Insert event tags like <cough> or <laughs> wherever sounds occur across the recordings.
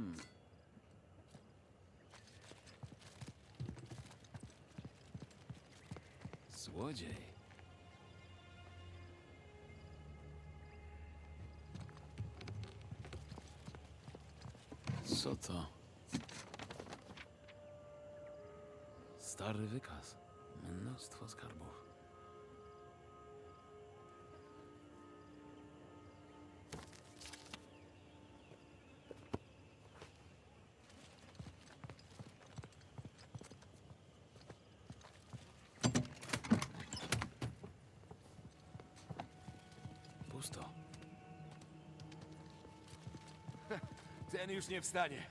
Hmm. Złodziej. Co to? Stary wykaz. Mnóstwo skarbów. Ten już nie wstanie.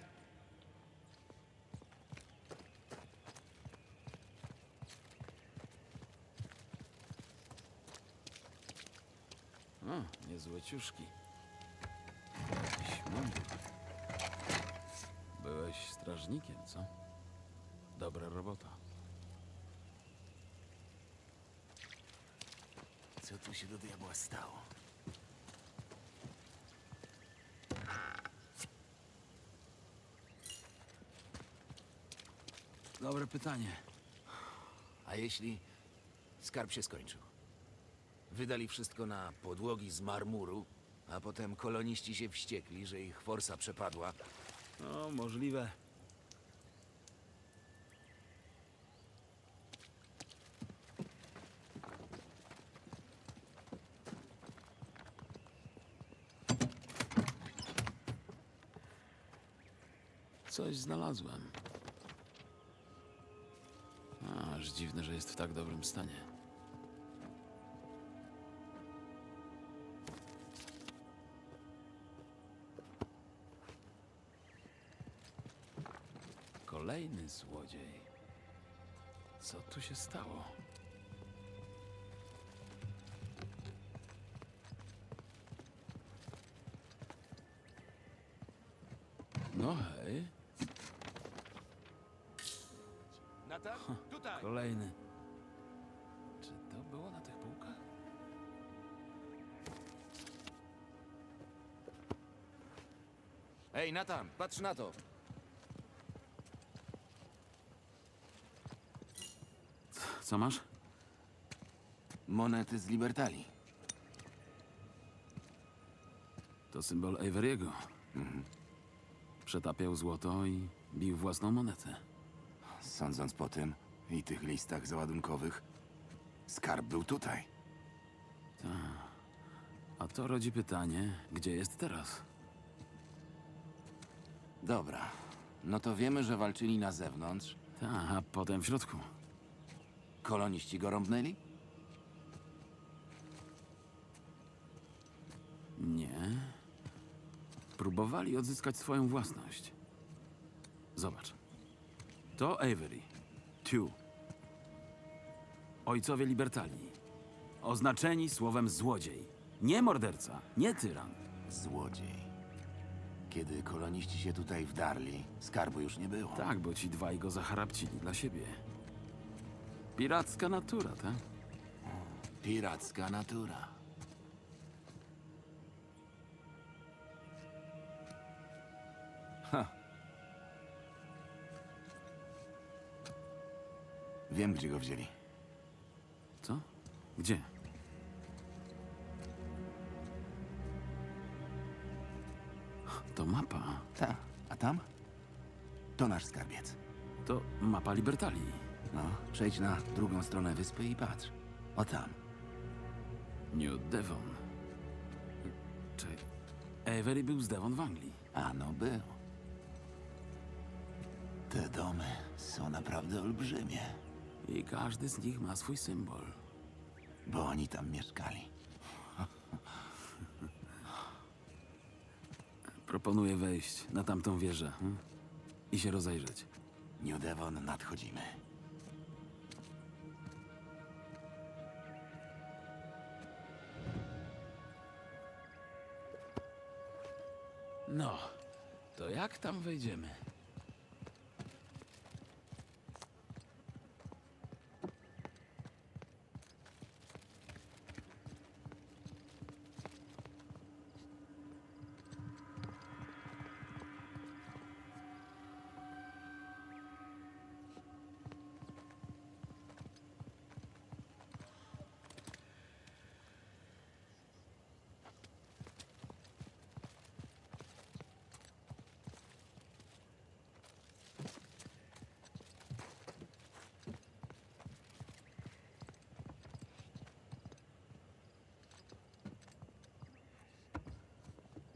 O, niezłe ciuszki. Jakiś mundur. Byłeś strażnikiem, co? Dobra robota. Co tu się do diabła stało? Dobre pytanie. A jeśli skarb się skończył? Wydali wszystko na podłogi z marmuru, a potem koloniści się wściekli, że ich forsa przepadła. No, możliwe. Coś znalazłem. Dziwne, że jest w tak dobrym stanie. Kolejny złodziej. Co tu się stało? Kolejny. Czy to było na tych półkach? Ej, Natan, patrz na to! Co masz? Monety z Libertalii. To symbol Avery'ego. Przetapiał złoto i bił własną monetę. Sądząc po tym i tych listach załadunkowych, skarb był tutaj. A to rodzi pytanie, gdzie jest teraz? Dobra. No to wiemy, że walczyli na zewnątrz. Ta, a potem w środku. Koloniści go rąbnęli? Nie. Próbowali odzyskać swoją własność. Zobacz. To Avery. Tew. Ojcowie Libertalii. Oznaczeni słowem złodziej. Nie morderca, nie tyran. Złodziej. Kiedy koloniści się tutaj wdarli, skarbu już nie było. Tak, bo ci dwaj go zacharapcili dla siebie. Piracka natura, tak? Piracka natura. Ha. Wiem, gdzie go wzięli. Gdzie? To mapa. Ta. A tam? To nasz skarbiec. To mapa Libertalii. No, przejdź na drugą stronę wyspy i patrz. O tam. New Devon. Czy Avery był z Devon w Anglii? A no był. Te domy są naprawdę olbrzymie, I każdy z nich ma swój symbol. Bo oni tam mieszkali. Proponuję wejść na tamtą wieżę hm? i się rozejrzeć. New Devon nadchodzimy. No, to jak tam wejdziemy?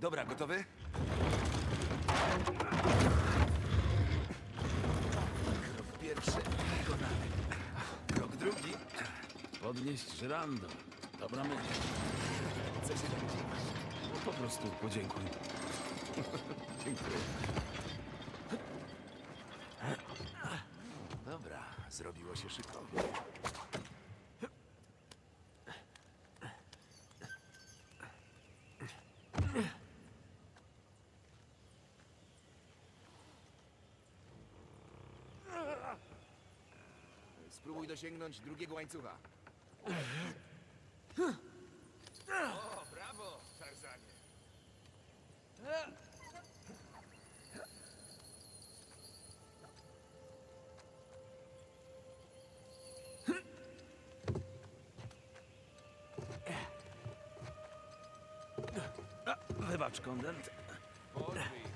Dobra, gotowy? Krok pierwszy wykonany. Krok drugi. Podnieść żyrando. Dobra myśl. Co się tam dzieje? No, po prostu podziękuj. <laughs> Dziękuję. Dobra, zrobiło się szybko. Spróbuj dosięgnąć drugiego łańcucha. O, brawo, Tarzanie. Wybacz, kondent. Boldridge.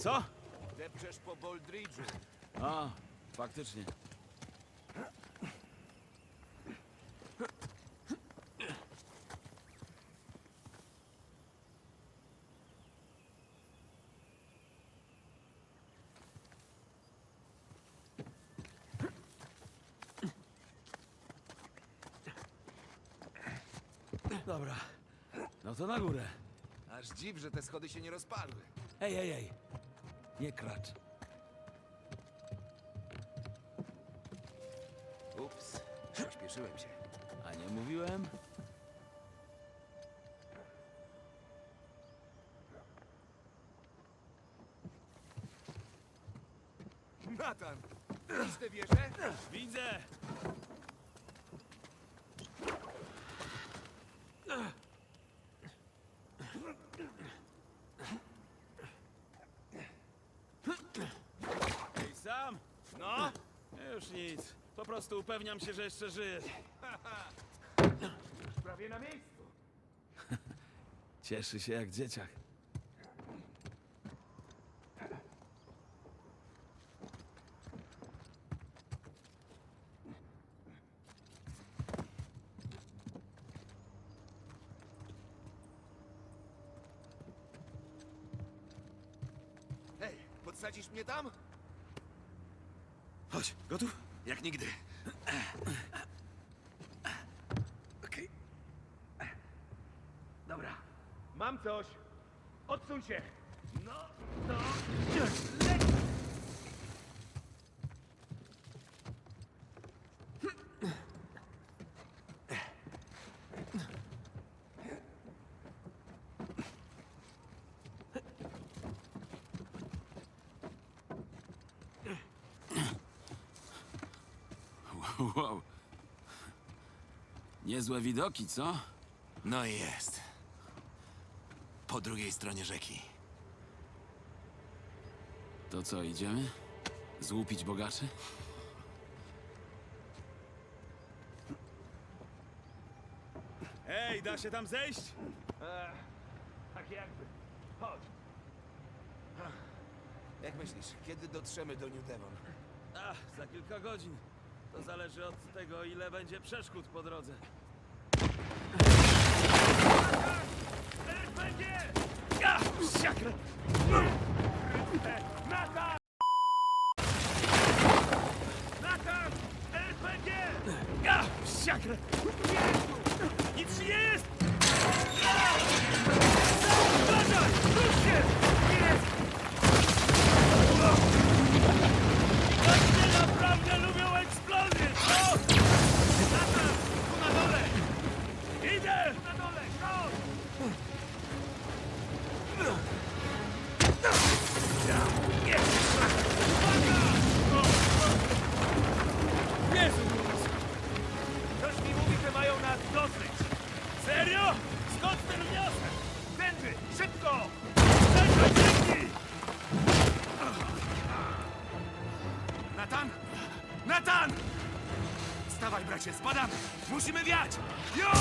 Co? Depczesz po Boldridge'u. A, faktycznie. Dobra. No to na górę. Aż dziw, że te schody się nie rozpadły. Ej, ej, ej. Nie kracz. Ups, pośpieszyłem się. A nie mówiłem? Nathan, widzisz tę wieżę? Widzę! Ej, sam? No? Już nic. Po prostu upewniam się, że jeszcze żyjesz. Prawie na miejscu. <laughs> Cieszy się jak dzieciak. Hej, podsadzisz mnie tam? Chodź, gotów? Jak nigdy. Okej. Dobra. Mam coś! Odsuń się! No, no. Wow. Niezłe widoki, co? No i jest. Po drugiej stronie rzeki. To co, idziemy? Złupić bogaczy? Ej, da się tam zejść? tak jakby. Chodź. Jak myślisz, kiedy dotrzemy do New Devon? Ach, za kilka godzin. To zależy od tego, ile będzie przeszkód po drodze. Nathan! RPG! Ja! Siakrę! Jezu! Bracie, spadamy! Musimy wiać! Już!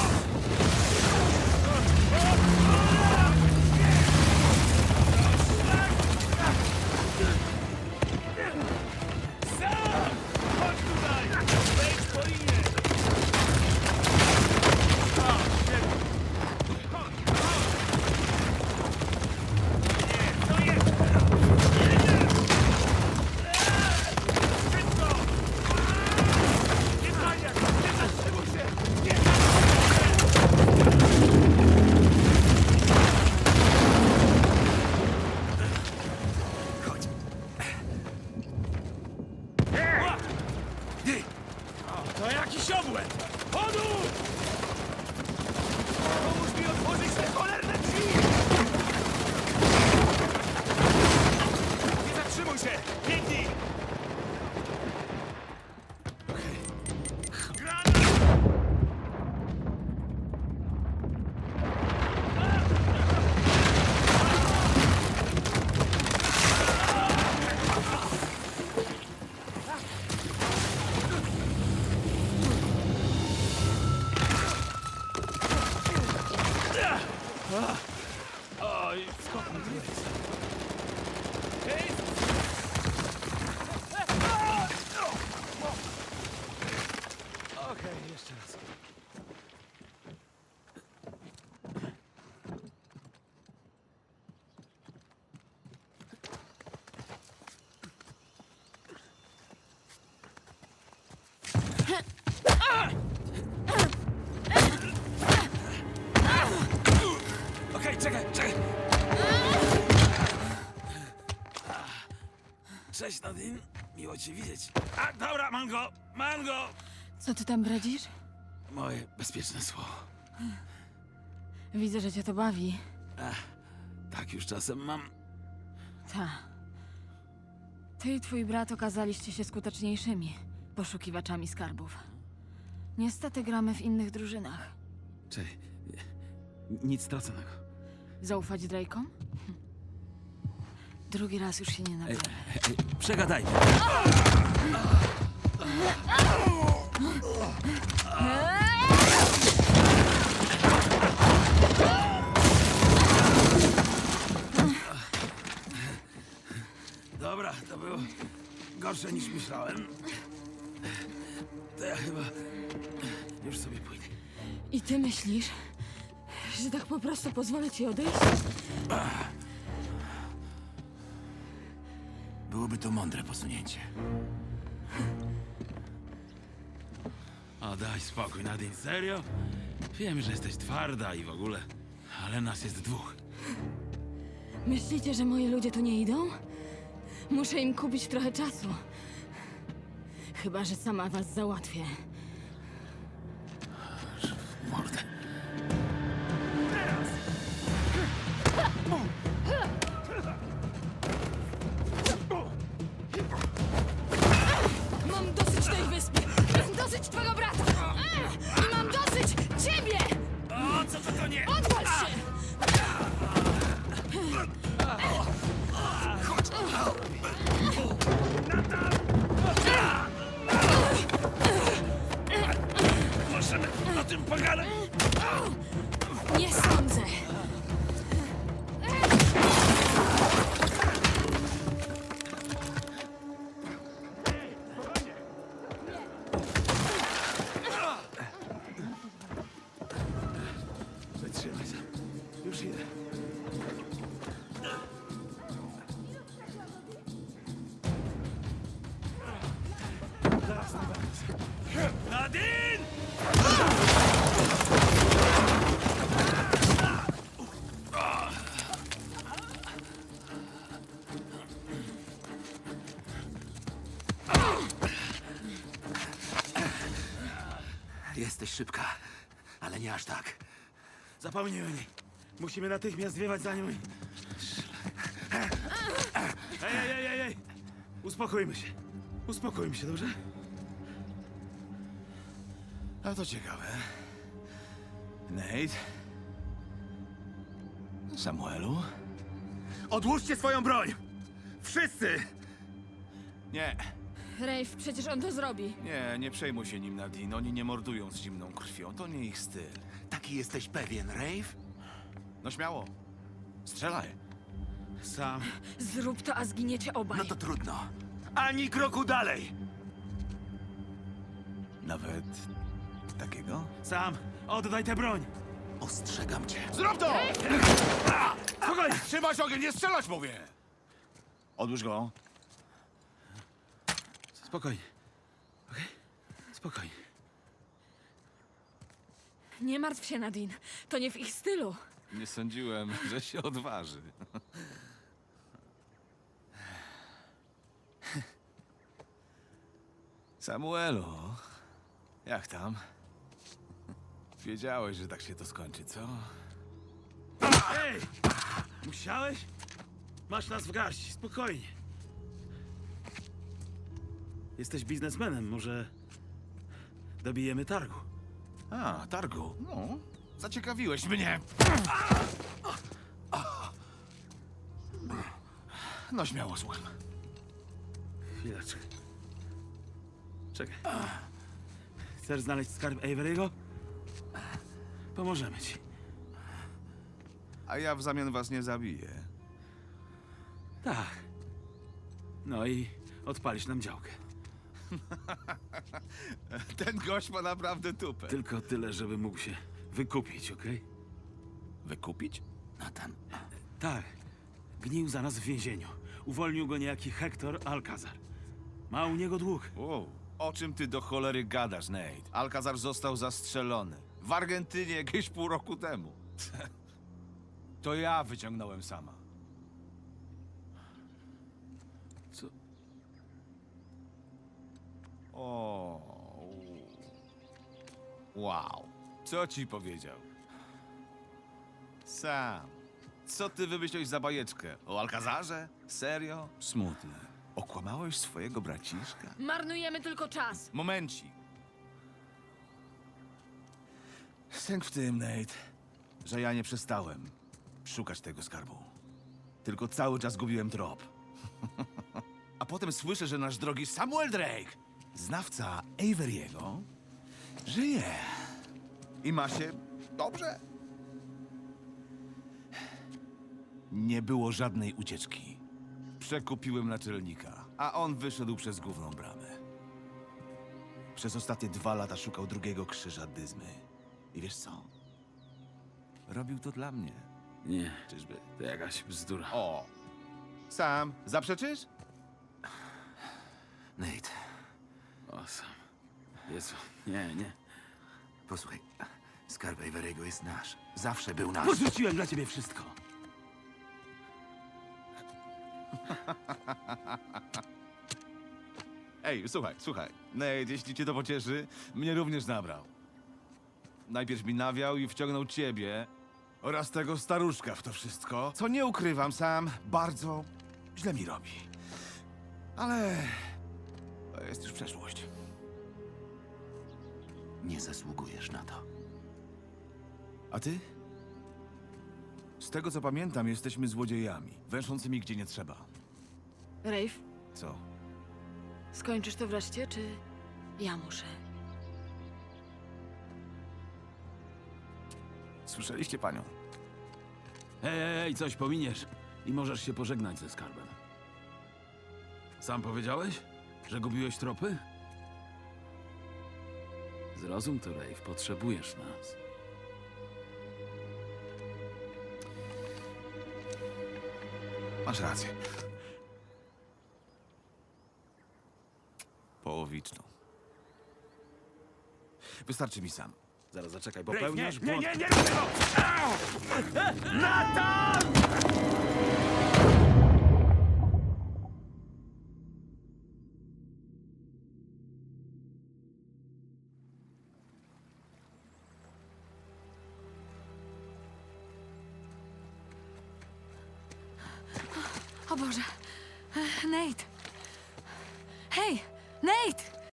Czekaj, czekaj. Cześć, Nadine. Miło cię widzieć. A, dobra, mam go, mam go. Co ty tam bredzisz? Moje bezpieczne słowo. Widzę, że cię to bawi. Tak już czasem mam. Ta. Ty i twój brat okazaliście się skuteczniejszymi poszukiwaczami skarbów. Niestety gramy w innych drużynach. Czekaj. Nic straconego. Zaufać Drake'om? Hm. Drugi raz już się nie ej, przegadajmy. Dobra, to było gorsze niż myślałem. To ja chyba już sobie pójdę. I ty myślisz, że tak po prostu pozwolę ci odejść? Byłoby to mądre posunięcie. O, daj spokój, Nadine, serio? Wiem, że jesteś twarda i w ogóle, ale nas jest dwóch. Myślicie, że moi ludzie tu nie idą? Muszę im kupić trochę czasu. Chyba, że sama was załatwię. Nie sądzę! Jesteś szybka, ale nie aż tak. Zapomnij o niej. Musimy natychmiast wiewać za nią i... Ej, ej, ej, ej, ej! Uspokójmy się. Uspokójmy się, dobrze? A to ciekawe. Nate? Samuelu? Odłóżcie swoją broń! Wszyscy! Nie, Rafe, przecież on to zrobi. nie, nie przejmuj się nim, Nadine. Oni nie mordują z zimną krwią. To nie ich styl. Taki jesteś pewien, Rave? No śmiało. Strzelaj. Sam. Zrób to, a zginiecie obaj. No to trudno. Ani kroku dalej! Nawet takiego? Sam, oddaj tę broń! Ostrzegam cię. Zrób to! Spokojnie! Trzymać ogień, nie strzelać, mówię! Odłóż go. Spokojnie. Okej? Spokojnie. Nie martw się, Nadine. To nie w ich stylu. Nie sądziłem, że się odważy. Samuelu, jak tam? Wiedziałeś, że tak się to skończy, co? Ej! Musiałeś? Masz nas w garści, spokojnie. Jesteś biznesmenem, może dobijemy targu. A, targu. No, zaciekawiłeś mnie. No śmiało, słucham. Chwileczkę. Czekaj. Chcesz znaleźć skarb Avery'ego? Pomożemy ci. A ja w zamian was nie zabiję. Tak. No i odpalisz nam działkę. <laughs> Ten gość ma naprawdę tupę. Tylko tyle, żeby mógł się wykupić, okej? Wykupić? Nathan, Tak. Gnił za nas w więzieniu. Uwolnił go niejaki Hector Alcazar. Ma u niego dług. Wow, O czym ty do cholery gadasz, Nate? Alcazar został zastrzelony. W Argentynie jakieś pół roku temu. <laughs> To ja wyciągnąłem sama. O. Wow. Co ci powiedział? Sam. Co ty wymyśliłeś za bajeczkę? O Alcazarze? Serio? Smutne. Okłamałeś swojego braciszka? Marnujemy tylko czas. Momencik. Sęk w tym, Nate, że ja nie przestałem szukać tego skarbu. Tylko cały czas gubiłem trop. <laughs> A potem słyszę, że nasz drogi Samuel Drake, znawca Avery'ego, żyje. I ma się dobrze. Nie było żadnej ucieczki. Przekupiłem naczelnika, a on wyszedł przez główną bramę. Przez ostatnie dwa lata szukał drugiego krzyża Dyzmy. I wiesz co? Robił to dla mnie. Nie, Czyżby? to jakaś bzdura. O! Sam, zaprzeczysz? Nate, O, sam. Jezu, nie, nie. posłuchaj. Skarb Avery'ego jest nasz. Zawsze był nasz. Porzuciłem dla ciebie wszystko. <laughs> Ej, słuchaj, słuchaj. Nate, jeśli cię to pocieszy, mnie również nabrał. Najpierw mi nawiał i wciągnął ciebie oraz tego staruszka w to wszystko, co nie ukrywam sam, bardzo źle mi robi. Ale to jest już przeszłość. Nie zasługujesz na to. A ty? Z tego co pamiętam, jesteśmy złodziejami, węszącymi gdzie nie trzeba. Rafe, Co? skończysz to wreszcie, czy ja muszę? Słyszeliście panią? Ej, ej, ej, coś pominiesz i możesz się pożegnać ze skarbem. Sam powiedziałeś, że gubiłeś tropy? Zrozum to, Rave, potrzebujesz nas. Masz rację. Połowiczną. Wystarczy mi sam. Zaraz zaczekaj, Rave, nie, popełniasz nie, błąd. nie, nie tego! Au! Nathan!